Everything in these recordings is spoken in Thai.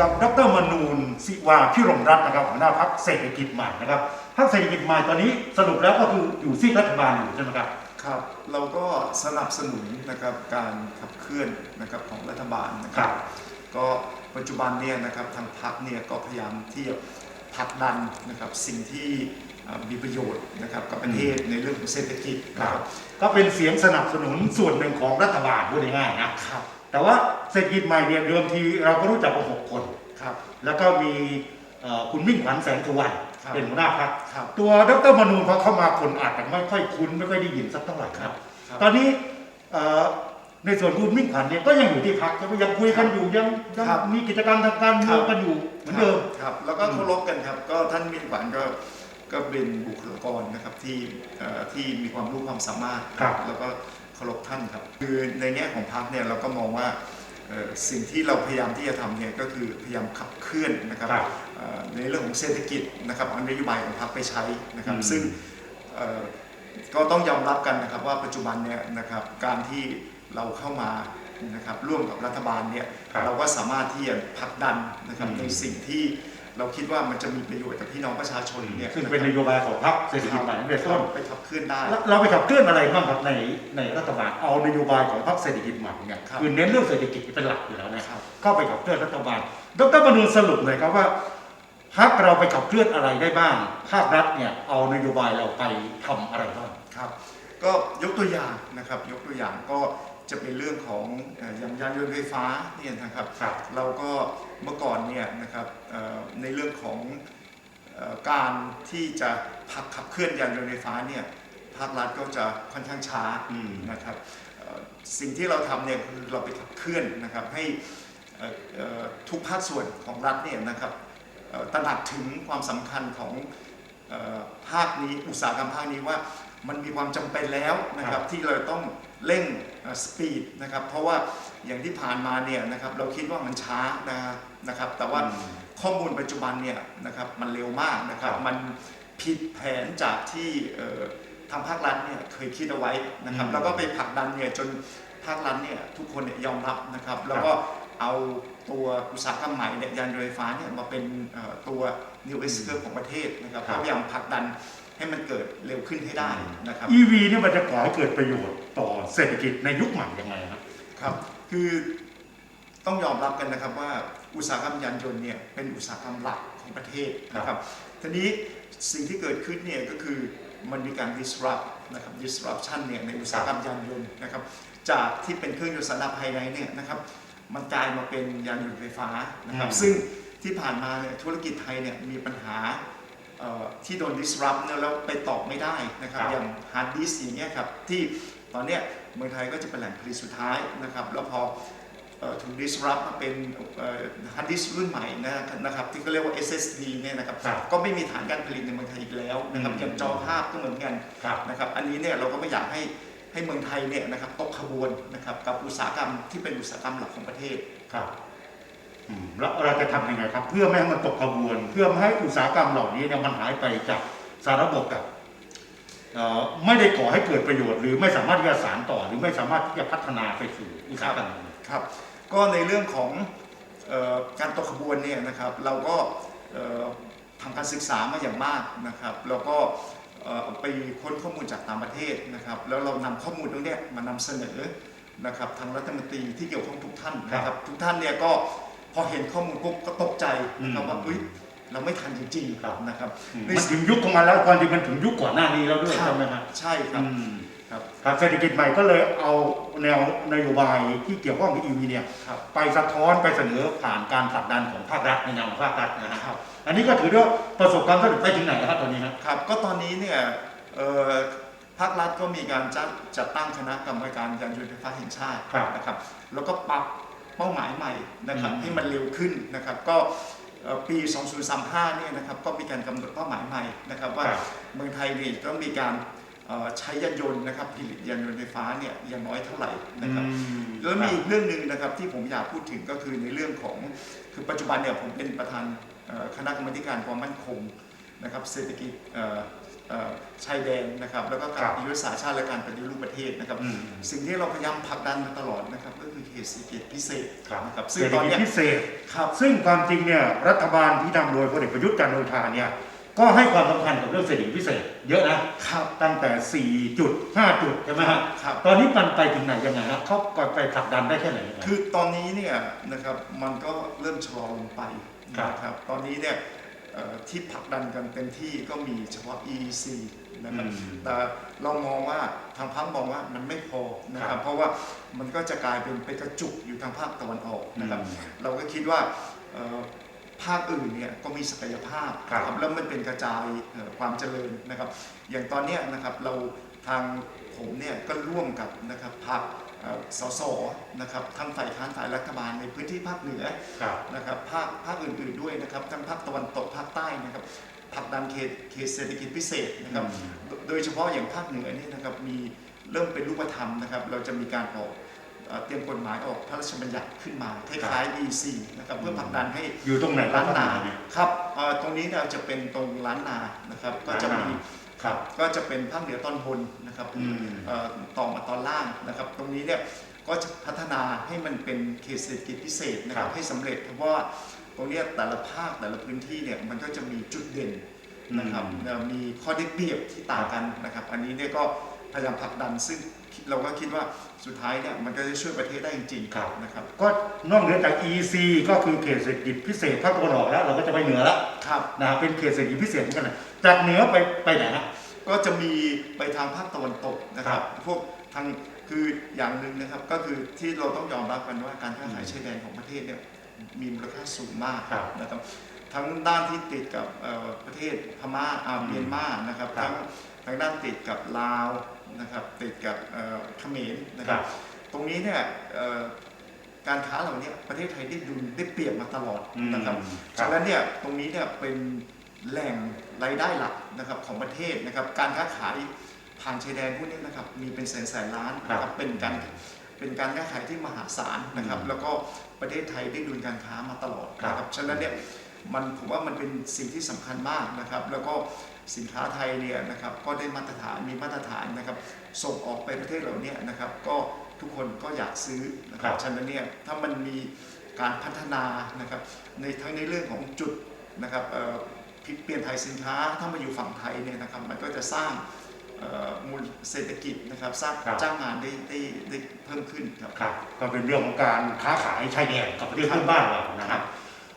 กับดรมนูนศิวาพิรมรัตน์นะครับหัวหน้าพักเศรษฐกิจใหม่นะครับพักเศรษฐกิจใหม่ตอนนี้สรุปแล้วก็คืออยู่ซีกรัฐบาลอยู่ใช่ไหมครับครับเราก็สนับสนุนนะครับการขับเคลื่อนนะครับของรัฐบาลนะคครัรับบก็ปัจจุบันเนี่ยนะครับทางพรรคเนี่ยก็พยายามที่จะผลักดันนะครับสิ่งที่เอ่อมีประโยชน์นะครับกับประเทศในเรื่องของเศรษฐกิจนะครับก็เป็นเสียงสนับสนุนส่วนหนึ่งของรัฐบาลพูดง่ายๆนะครับ แต่ว่าเศรษฐกิจใหม่เนี่ยเดิมทีเราก็รู้จักกันหกคนครับ แล้วก็มีเอ่อคุณมิ่งขวัญแสงสุวรรณครับเป็นหัวหน้าพักครับตัวดรมนูนพอเข้ามาคนอาจจะไม่ค่อยคุ้นไม่ค่อยได้ยินสักเท่าไหร่ครับครับตอนนี้เอ่อในส่วนคุณมิ่งขวัญเนี่ยก็ยังอยู่ที่พักยังคุยกันอยู่ยังยังครับมีกิจกรรมทางการเมืองกันอยู่เหมือนเดิมครับ แล้วก็เคารพกันครับ ก็ท่านมิ่งขวัญก็ก็เป็นบุคลากรนะครับที่เอ่อที่มีความรู้ความสามารถครับแล้วก็ เคารพท่านครับ คือในแง่ของพรรคเนี่ยเราก็มองว่าเอ่อสิ่งที่เราพยายามที่จะทำเนี่ยก็คือพยายามขับเคลื่อนนะครับครับเอ่อในเรื่องของเศรษฐกิจนะครับเอานโยบายของพรรคไปใช้นะครับอืมซึ่งเอ่อก็ต้องยอมรับกันนะครับว่าปัจจุบันเนี่ยนะครับการที่เราเข้ามานะครับร่วมกับรัฐบาลเนี่ยครับเราก็สามารถที่จะผลักดันนะครับอืมในสิ่งที่ เราคิดว่ามันจะมีประโยชน์กับพี่น้องประชาชนเนี่ยซึ่งเป็นนโยบายของพรรคเศรษฐกิจใหม่ตั้งแต่ต้นไปขับเคลื่อนได้แล้วเราไปขับเคลื่อนอะไรบ้างครับในในรัฐบาลเอานโยบายของพรรคเศรษฐกิจใหม่เนี่ยครับคือเน้นเรื่องเศรษฐกิจเป็นหลักอยู่แล้วนะครับเข้าไปขับเคลื่อนรัฐบาลดรมนูนสรุปเลยครับว่าพรรคเราไปขับเคลื่อนอะไรได้บ้างภาครัฐเนี่ยเอานโยบายเราไปทำอะไรบ้างครับ ก็ยกตัวอย่างนะครับ ยกตัวอย่างก็ จะเป็นเรื่องของเอ่ออย่างยานยนต์ไฟฟ้าเนี่ยนะครับครับเราก็เมื่อก่อนเนี่ยนะครับเอ่อในเรื่องของเอ่อการที่จะผลักขับเคลื่อนยานยนต์ไฟฟ้าเนี่ยภาครัฐก็จะค่อนข้างช้าอืมนะครับเอ่อสิ่งที่เราทำเนี่ยคือเราไปขับเคลื่อนนะครับให้เอ่อเอ่อทุกภาคส่วนของรัฐเนี่ยนะครับเอ่อตระหนักถึงความสำคัญของเอ่อภาคนี้อุตสาหกรรมภาคนี้ว่า มันมีความจำเป็นแล้วนะครับที่เราต้องเร่งสปีดนะครับเพราะว่าอย่างที่ผ่านมาเนี่ยนะครับเราคิดว่ามันช้านะนะครับแต่ว่าอืมข้อมูลปัจจุบันเนี่ยนะครับมันเร็วมากนะครับครับมันผิดแผนจากที่เอ่อทางภาครัฐเนี่ยเคยคิดเอาไว้นะครับอืมแล้วก็ไปผลักดันเนี่ยจนภาครัฐเนี่ยทุกคนเนี่ยยอมรับนะครับแล้วก็ เอาตัวอุตสาหกรรมใหม่เนี่ยยานยนต์ไฟฟ้าเนี่ยมาเป็นเอ่อตัว new e x c e r ของประเทศนะครับครับก็พยายามผลักดันให้มันเกิดเร็วขึ้นให้ได้นะครับ EV เนี่ยมันจะก่อให้เกิดประโยชน์ต่อเศรษฐกิจในยุคใหม่ยังไงครับครับ คือต้องยอมรับกันนะครับว่าอุตสาหกรรมยานยนต์เนี่ยเป็นอุตสาหกรรมหลักของประเทศนะครับทีนี้สิ่งที่เกิดขึ้นเนี่ยก็คือมันมีการ disrupt นะครับ disruption เนี่ยในอุตสาหกรรมยานยนต์นะครับจากที่เป็นเครื่องยนต์สันดาปภายในเนี่ยนะครับ มันกลายมาเป็นยานยนต์ไฟฟ้านะครับอืมซึ่งที่ผ่านมาเนี่ยธุรกิจไทยเนี่ยมีปัญหาเอ่อที่โดน disrupt เนี่ยแล้วไปตอบไม่ได้นะครับครับ อย่าง hard disk อย่างเงี้ยครับ ที่ตอนเนี้ยเมืองไทยก็จะเป็นแหล่งผลิตสุดท้ายนะครับ แล้วพอเอ่อถูก disrupt มาเป็นเอ่อ hard disk รุ่นใหม่นะครับ ที่เขาเรียกว่า SSD เนี่ยนะครับครับก็ไม่มีฐานการผลิตในเมืองไทยอีกแล้วนะครับอืมอย่างจอภาพก็เหมือนกันครับนะครับ อันนี้เนี่ยเราก็ไม่อยากให้ ให้เมืองไทยเนี่ยนะครับตกขบวนนะครับกับอุตสาหกรรมที่เป็นอุตสาหกรรมหลักของประเทศครับอืมแล้วเราจะทำยังไงครับ เพื่อไม่ให้มันตกขบวน เพื่อไม่ให้อุตสาหกรรมเหล่านี้เนี่ยมันหายไปจากสารบบกับเอ่อไม่ได้ก่อให้เกิดประโยชน์ หรือไม่สามารถที่จะสานต่อ หรือไม่สามารถที่จะพัฒนาไปสู่อุตสาหกรรมอื่น ครับก็ในเรื่องของเออการตกขบวนเนี่ยนะครับเราก็เอ่อทำการศึกษามาอย่างมากนะครับ แล้วก็เอ่อ ไปค้นข้อมูลจากต่างประเทศนะครับแล้วเรานำข้อมูลตรงเนี้ยมานำเสนอนะครับทางรัฐมนตรีที่เกี่ยวข้องทุกท่านนะครับทุกท่านเนี่ยก็พอเห็นข้อมูลปุ๊บก็ตกใจนะครับว่าเฮ้ยเราไม่ทันจริงๆนะครับมันถึงยุคของมันแล้วความจริงมันถึงยุคก่อนหน้านี้แล้วด้วยครับใช่ไหมครับใช่ครับอืม ครับครับเศรษฐกิจใหม่ก็เลยเอาแนวนโยบายที่เกี่ยวข้องกับ EV เนี่ยครับไปสะท้อนไปเสนอผ่านการผลักดันของภาครัฐในนามของภาครัฐนะฮะครับ อันนี้ก็ถือว่าประสบความสำเร็จไปถึงไหนแล้วครับตอนนี้ครับครับ ก็ตอนนี้เนี่ยเอ่อภาครัฐก็มีการจัดจัดตั้งคณะกรรมการยานยนต์ไฟฟ้าแห่งชาติครับนะครับ แล้วก็ปรับเป้าหมายใหม่นะครับอืมให้มันเร็วขึ้นนะครับ ก็เอ่อปี 2035 เนี่ยนะครับ ก็มีการกำหนดเป้าหมายใหม่นะครับ ว่าครับเมืองไทยนี่ต้องมีการเอ่อ ใช้ยานยนต์นะครับผลิตยานยนต์ไฟฟ้าเนี่ยอย่างน้อยเท่าไหร่นะครับแล้วมีอีกเรื่องหนึ่งนะครับที่ผมอยากพูดถึงก็คือในเรื่องของคือปัจจุบันเนี่ยผมเป็นประธานเอ่อคณะกรรมาธิการความมั่นคงนะครับเศรษฐกิจเอ่อเอ่อชายแดนนะครับแล้วก็ครัการบยุทธศาสตร์ชาติและการปฏิรูปประเทศนะครับอืมสิ่งที่เราพยายามผลักดันมาตลอดนะครับก็คือเขตเศรษฐกิจพิเศษครับนะครับเศซึ่งรษฐตอนกิจเนี้ยพิเศษครับซึ่งความจริงเนี่ยรัฐบาลที่นำโดยพลเอกประยุทธ์จันทร์โอชาเนี่ย ก็ให้ความสำคัญกับเรื่องเศรษฐกิจพิเศษ เยอะนะครับ ตั้งแต่ 4 จุด 5 จุดใช่ไหมฮะครับ ตอนนี้มันไปถึงไหนยังไงครับเขาก่อนไปผลักดันได้แค่ไหนยังไง คือตอนนี้เนี่ยนะครับมันก็เริ่มชะลอลงไปครับ นะครับตอนนี้เนี่ยเอ่อที่ผลักดันกันเต็มที่ก็มีเฉพาะ EEC นะครับอืมแต่เรามองว่าทางพักมองว่ามันไม่พอนะคครัรับบเพราะว่ามันก็จะกลายเป็นไปกระจุกอยู่ทางภาคตะวันออกนะครับ อืม เราก็คิดว่าเอ่อ ภาคอื่นเนี่ยก็มีศักยภาพครับนะแล้วมันเป็นกระจายเอ่อความเจริญนะครับ อย่างตอนเนี้ยนะครับเราทางผมเนี่ยก็ร่วมกับนะครับพรรคเอ่อสสนะครับทั้งฝ่ายค้านฝ่ายรัฐบาลในพื้นที่ภาคเหนือ ครับ นะครับภาคภาคอื่นๆด้วยนะครับทั้งภาคตะวันตกภาคใต้นะครับผลักดันเขตเขตเศรษฐกิจพิเศษนะครับอืมโดโดยเฉพาะอย่างภาคเหนือนี่นะครับมีเริ่มเป็นรูปธรรมนะครับ เราจะมีการออก เอ่อเตรียมกฎหมายออกพระราชบัญญัติขึ้นมาคล้ายๆ EC นะครับเพื่อผลักดันให้อยู่ตรงไหนครับล้านนาเนี่ยครับเอ่อตรงนี้เราจะเป็นตรงล้านนานะครับก็จะมีครับก็จะเป็นภาคเหนือตอนบนนะครับอืมเอ่อต่อมาตอนล่างนะครับ ตรงนี้เนี่ยก็จะพัฒนาให้มันเป็นเขตเศรษฐกิจพิเศษนะครัครับบให้สำเร็จเพราะว่าตรงเนี้ยแต่ละภาคแต่ละพื้นที่เนี่ยมันก็จะมีจุดเด่นนะครับอืมเอ่อมีข้อได้เปรียบที่ต่างกันนะครับ อันนี้เนี่ยก็ พยายามผลักดันซึ่งเราก็คิดว่าสุดท้ายเนี่ยมันก็จะช่วยประเทศได้จริงครับ ๆนะครับ ก็นอกเหนือจาก EC ก็คือเขตเศรษฐกิจพิเศษภาคตะวันออกแล้ว เราก็จะไปเหนือแล้วครับ นะเป็นเขตเศรษฐกิจพิเศษเหมือนกันนะจากเหนือไปไปไหนนะ ก็จะมีไปทางภาคตะวันตกนะครับครับพวกทางคืออย่างหนึ่งนะครับ ก็คือที่เราต้องยอมรับกันว่าการค้าขายอืมชายแดนของประเทศเนี่ยมีมูลค่าสูงมากครับ นะครับ ทั้งด้านที่ติดกับเอ่อประเทศพม่าอาเมียนมานะครับครับทั้งทางด้านติดกับลาวนะครับติดกับเอ่อเขมรนะคครัรับบตรงนี้เนี่ยเอ่อการค้าเหล่านี้ประเทศไทยได้ดุลได้เปรียบมาตลอดนะครับอืมครัฉะบนั้นเนี่ยตรงนี้เนี่ยเป็นแหล่งรายได้หลักนะครับของประเทศนะครับ การค้าขายผ่านชายแดนพวกนี้นะครับมีเป็นแสนแสนล้านนะคครัรับบเป็นการเป็นการค้าขายที่มหาศาลนะครับอืมแล้วก็ประเทศไทยได้ดุลการค้ามาตลอดครับนะครับฉะนั้นเนี่ย มันผมว่ามันเป็นสิ่งที่สำคัญมากนะครับ แล้วก็สินค้าไทยเนี่ยนะครับก็ได้มาตรฐานมีมาตรฐานนะครับ ส่งออกไปประเทศเหล่านี้นะครับ ก็ทุกคนก็อยากซื้อนะครัครับบฉะนั้นเนี่ยถ้ามันมีการพัฒนานะครับ ในทั้งในเรื่องของจุดนะครับเอ่อพลิกเปลี่ยนถ่ายสินค้าถ้ามาอยู่ฝั่งไทยเนี่ยนะครับ มันก็จะสร้างเอ่อมูลเศรษฐกิจนะครับสร้างครับจ้างงานได้ได้ได้เพิ่มขึ้นครับครับก็เป็นเรื่องของการค้าขายชายแดนกับประเทศครับเพื่อนบ้านเรานะครับ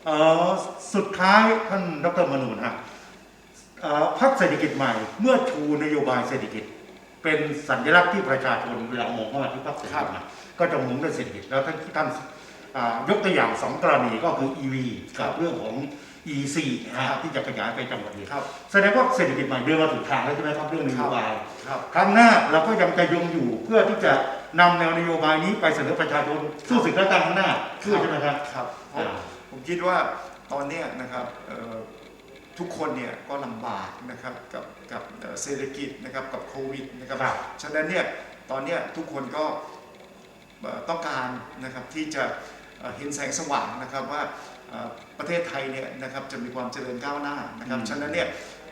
เอ่อสุดท้ายท่านดรมนูนฮะเอ่อพรรคเศรษฐกิจใหม่ เมื่อชูนโยบายเศรษฐกิจ เป็นสัญลักษณ์ที่ประชาชนเวลามองเข้ามาที่พรรคเศรษฐกิจใหม่ก็จะมองเรื่องเศรษฐกิจแล้วท่านท่านอ่ายกตัวอย่างสองกรณีก็คือ EV กับเรื่องของ EC นะฮะที่จะขยายไปจังหวัดอื่นครับแสดงว่าเศรษฐกิจใหม่เดินมาถูกทางแล้วใช่ไหมครับเรื่องนโยบายครับ ครั้งหน้าเราก็ยังจะยงอยู่เพื่อที่จะนำแนวนโยบายนี้ไปเสนอประชาชนสู้ศึกและการข้างหน้าเพื่อใช่ไหมครับ ครับเพราะอ่า ผมคิดว่าตอนเนี้ยนะครับเอ่อทุกคนเนี่ยก็ลำบากนะครับกับกับเอ่อเศรษฐกิจนะครับกับโควิดนะครับครับฉะนั้นเนี่ยตอนเนี้ยทุกคนก็เอ่อต้องการนะครับที่จะเอ่อเห็นแสงสว่างนะครับว่าเอ่อประเทศไทยเนี่ยนะครับจะมีความเจริญก้าวหน้านะครับอืมฉะนั้นเนี่ย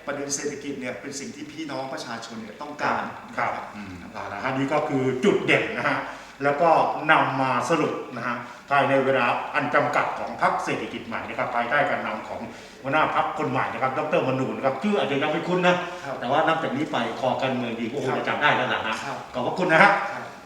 ประเด็นเศรษฐกิจเนี่ยเป็นสิ่งที่พี่น้องประชาชนเนี่ยต้องการครับนะอืมเอาละฮะนี่ก็คือจุดเด่นนะฮะ แล้วก็นำมาสรุปนะฮะภายในเวลาอันจำกัดของพรรคเศรษฐกิจใหม่นะครับภายใต้การนำของหัวหน้าพรรคคนใหม่นะครับดรมนูนนะครับชื่ออาจจะยังไม่คุ้นนะครับแต่ว่านับจากนี้ไปคอการเมืองดีก็คงจะจำได้แล้วล่ะฮะครับขอบพระคุณนะฮะครับ